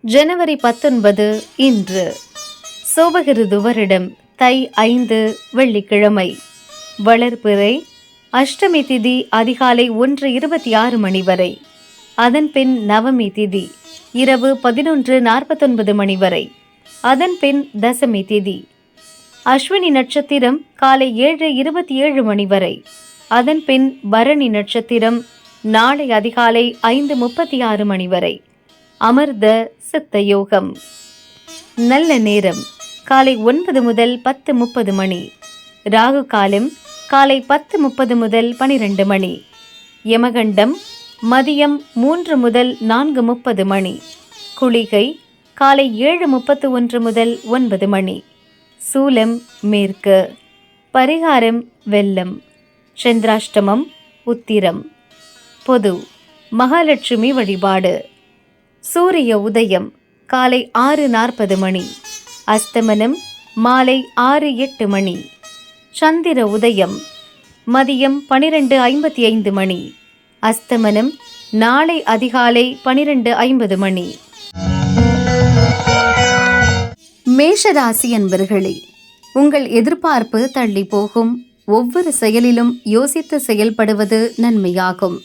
ஜனவரி பத்தொன்பது இன்று. சோபகிருது வருடம் தை ஐந்து வெள்ளிக்கிழமை. வளர்பிறை அஷ்டமி திதி அதிகாலை ஒன்று இருபத்தி ஆறு மணி வரை. அதன் பின் நவமி திதி இரவு பதினொன்று நாற்பத்தொன்பது மணி வரை. அதன் பின் தசமி திதி. அஸ்வினி நட்சத்திரம் காலை ஏழு இருபத்தி ஏழு மணி வரை. அதன் பின் பரணி நட்சத்திரம் நாளை அதிகாலை ஐந்து முப்பத்தி ஆறு மணி வரை. அமர்த சித்த யோகம் நல்ல நேரம். காலை ஒன்பது முதல் பத்து முப்பது மணி. ராகு காலம் காலை பத்து முப்பது முதல் பனிரெண்டு மணி. யமகண்டம் மதியம் மூன்று முதல் நான்கு முப்பது மணி. குளிகை காலை ஏழு முப்பத்து ஒன்று முதல் ஒன்பது மணி. சூலம் மேற்கு. பரிகாரம் வெள்ளம். சந்திராஷ்டமம் உத்திரம். பொது மகாலட்சுமி வழிபாடு. சூரிய உதயம் காலை ஆறு நாற்பது மணி. அஸ்தமனம் மாலை ஆறு எட்டு மணி. சந்திர உதயம் மதியம் பனிரெண்டு ஐம்பத்தி ஐந்து மணி. அஸ்தமனம் நாளை அதிகாலை பனிரெண்டு ஐம்பது மணி. மேஷராசி அன்பர்களே உங்கள் எதிர்பார்ப்பு தள்ளி போகும். ஒவ்வொரு செயலிலும் யோசித்து செயல்படுவது நன்மையாகும்.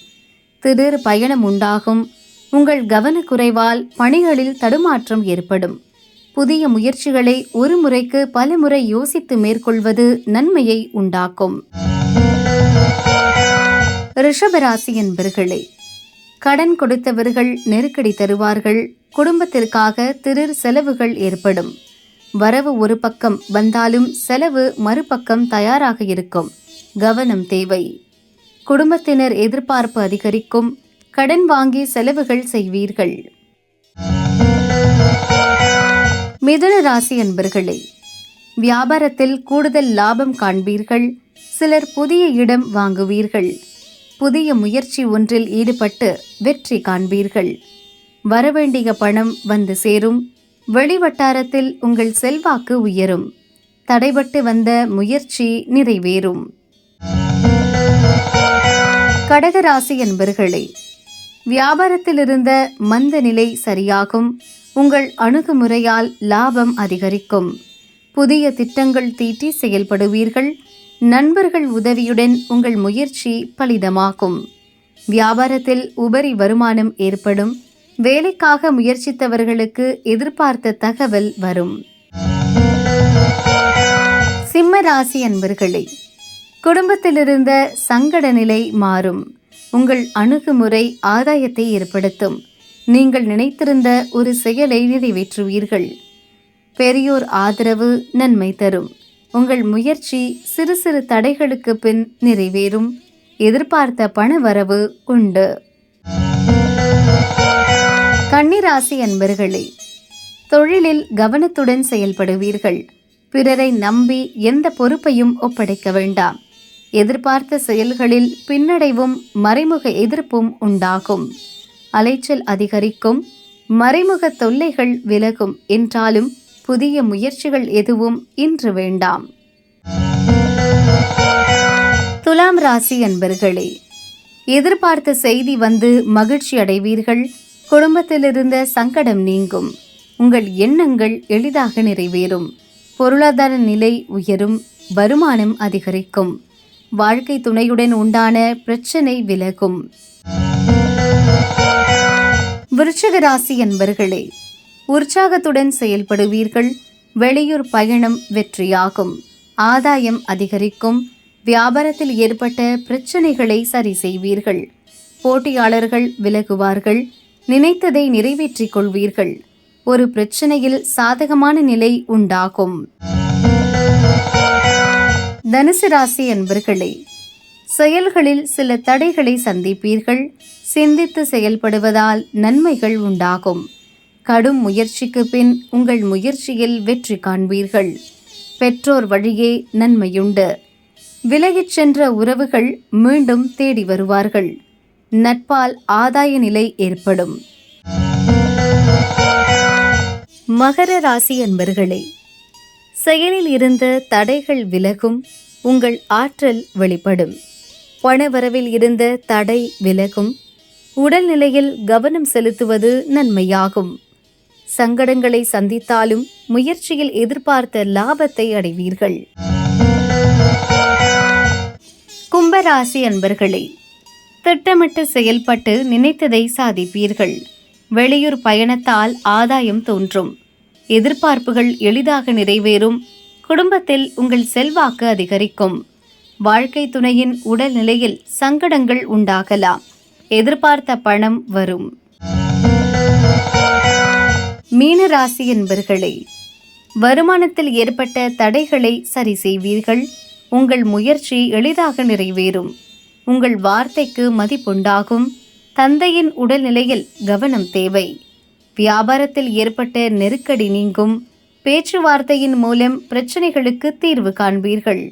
திடீர் பயணம் உண்டாகும். உங்கள் கவனக்குறைவால் பணிகளில் தடுமாற்றம் ஏற்படும். புதிய முயற்சிகளை ஒரு முறைக்கு பல முறை யோசித்து மேற்கொள்வது நன்மையை உண்டாக்கும். ரிஷபராசி என்பர்களே கடன் கொடுத்தவர்கள் நெருக்கடி தருவார்கள் குடும்பத்திற்காக திடீர் செலவுகள் ஏற்படும். வரவு ஒரு பக்கம் வந்தாலும் செலவு மறுபக்கம் தயாராக இருக்கும். கவனம் தேவை. குடும்பத்தினர் எதிர்பார்ப்பு அதிகரிக்கும் கடன் வாங்கி செலவுகள் செய்வீர்கள். மிதுன ராசி அன்பர்களே வியாபாரத்தில் கூடுதல் லாபம் காண்பீர்கள் சிலர் புதிய இடம் வாங்குவீர்கள் புதிய முயற்சி ஒன்றில் ஈடுபட்டு வெற்றி காண்பீர்கள். வரவேண்டிய பணம் வந்து சேரும் வெளிவட்டாரத்தில் உங்கள் செல்வாக்கு உயரும் தடைபட்டு வந்த முயற்சி நிறைவேறும். கடகராசி என்பர்களே வியாபாரத்தில் இருந்த மந்த நிலை சரியாகும். உங்கள் அணுகுமுறையால் லாபம் அதிகரிக்கும். புதிய திட்டங்கள் தீட்டி செயல்படுவீர்கள். நண்பர்கள் உதவியுடன் உங்கள் முயற்சி பலிதமாகும். வியாபாரத்தில் உபரி வருமானம் ஏற்படும். வேலைக்காக முயற்சித்தவர்களுக்கு எதிர்பார்த்த தகவல் வரும். சிம்ம ராசி அன்பர்களே குடும்பத்திலிருந்த சங்கட நிலை மாறும். உங்கள் அணுகுமுறை ஆதாயத்தை ஏற்படுத்தும். நீங்கள் நினைத்திருந்த ஒரு செயலை நிறைவேற்றுவீர்கள். பெரியோர் ஆதரவு நன்மை தரும். உங்கள் முயற்சி சிறு சிறு தடைகளுக்கு பின் நிறைவேறும். எதிர்பார்த்த பண வரவு உண்டு. கன்னிராசி அன்பர்களே தொழிலில் கவனத்துடன் செயல்படுவீர்கள். பிறரை நம்பி எந்த பொறுப்பையும் ஒப்படைக்க வேண்டாம். எதிர்பார்த்த செயல்களில் பின்னடைவும் மறைமுக எதிர்ப்பும் உண்டாகும். அலைச்சல் அதிகரிக்கும் மறைமுக தொல்லைகள் விலகும் என்றாலும் புதிய முயற்சிகள் எதுவும் இன்று வேண்டாம். துலாம் ராசி அன்பர்களே எதிர்பார்த்த செய்தி வந்து மகிழ்ச்சி அடைவீர்கள் குடும்பத்திலிருந்த சங்கடம் நீங்கும் உங்கள் எண்ணங்கள் எளிதாக நிறைவேறும் பொருளாதார நிலை உயரும் வருமானம் அதிகரிக்கும். வாழ்க்கை துணையுடன் உண்டான பிரச்சனை விலகும். விருச்சக ராசி என்பர்களே உற்சாகத்துடன் செயல்படுவீர்கள். வெளியூர் பயணம் வெற்றியாகும். ஆதாயம் அதிகரிக்கும். வியாபாரத்தில் ஏற்பட்ட பிரச்சனைகளை சரி செய்வீர்கள். போட்டியாளர்கள் விலகுவார்கள். நினைத்ததை நிறைவேற்றிக் கொள்வீர்கள். ஒரு பிரச்சனையில் சாதகமான நிலை உண்டாகும். தனுசு ராசி என்பர்களே செயல்களில் சில தடைகளை சந்திப்பீர்கள். சிந்தித்து செயல்படுவதால் நன்மைகள் உண்டாகும். கடும் முயற்சிக்கு பின் உங்கள் முயற்சியில் வெற்றி காண்பீர்கள். பெற்றோர் வழியே நன்மையுண்டு. விலகிச் சென்ற உறவுகள் மீண்டும் தேடி வருவார்கள். நட்பால் ஆதாய நிலை ஏற்படும். மகர ராசி அன்பர்களே செயலில் இருந்த தடைகள் விலகும் உங்கள் ஆற்றல் வெளிப்படும். பணவரவில் இருந்த தடை விலகும். உடல்நிலையில் கவனம் செலுத்துவது நன்மையாகும். சங்கடங்களை சந்தித்தாலும் முயற்சியில் எதிர்பார்த்த லாபத்தை அடைவீர்கள். கும்பராசி அன்பர்களே திட்டமிட்டு செயல்பட்டு நினைத்ததை சாதிப்பீர்கள். வெளியூர் பயணத்தால் ஆதாயம் தோன்றும். எதிர்பார்ப்புகள் எளிதாக நிறைவேறும். குடும்பத்தில் உங்கள் செல்வாக்கு அதிகரிக்கும். வாழ்க்கை துணையின் உடல்நிலையில் சங்கடங்கள் உண்டாகலாம். எதிர்பார்த்த பணம் வரும். மீனராசி என்பர்களே வருமானத்தில் ஏற்பட்ட தடைகளை சரி செய்வீர்கள். உங்கள் முயற்சி எளிதாக நிறைவேறும். உங்கள் வார்த்தைக்கு மதிப்புண்டாகும். தந்தையின் உடல்நிலையில் கவனம் தேவை. வியாபாரத்தில் ஏற்பட்ட நெருக்கடி நீங்கும். பேச்சுவார்த்தையின் மூலம் பிரச்சனைகளுக்கு தீர்வு காண்பீர்கள்.